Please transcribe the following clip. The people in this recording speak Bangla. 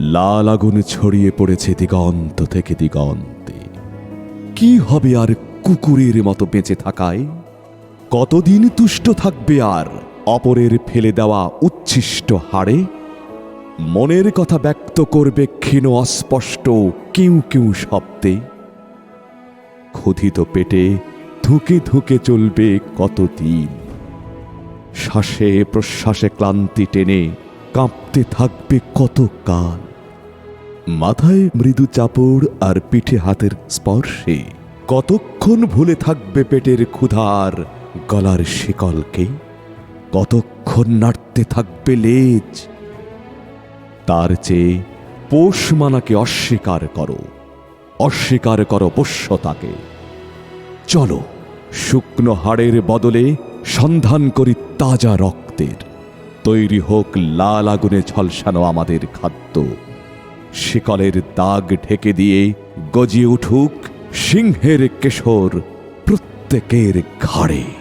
লাল আগুন ছড়িয়ে পড়েছে দিগন্ত থেকে দিগন্তে। কি হবে আর কুকুরের মতো বেঁচে থাকায়? কতদিন তুষ্ট থাকবে আর অপরের ফেলে দেওয়া উচ্ছিষ্ট হাড়ে? মনের কথা ব্যক্ত করবে ক্ষীণ অস্পষ্ট কেউ কেউ শব্দে। ক্ষুধিত পেটে ধুকে ধুকে চলবে কতদিন? শ্বাসে প্রশ্বাসে ক্লান্তি টেনে কাঁপতে থাকবে কত কাল মাথায় মৃদু চাপড় আর পিঠে হাতের স্পর্শে কতক্ষণ ভুলে থাকবে পেটের ক্ষুধার গলার শিকলকে? কতক্ষণ নাড়তে থাকবে লেজ? তার চেয়ে পোষ মানাকে অস্বীকার করো অস্বীকার করো পোষ্যতাকে। চলো, শুকনো হাড়ের বদলে সন্ধান করি তাজা রক্তের। তৈরি হোক লাল আগুনে ঝলসানো আমাদের খাদ্য। শিকলের দাগ ঢেকে দিয়ে গজিয়ে উঠুক সিংহের কেশর প্রত্যেকের ঘাড়ে।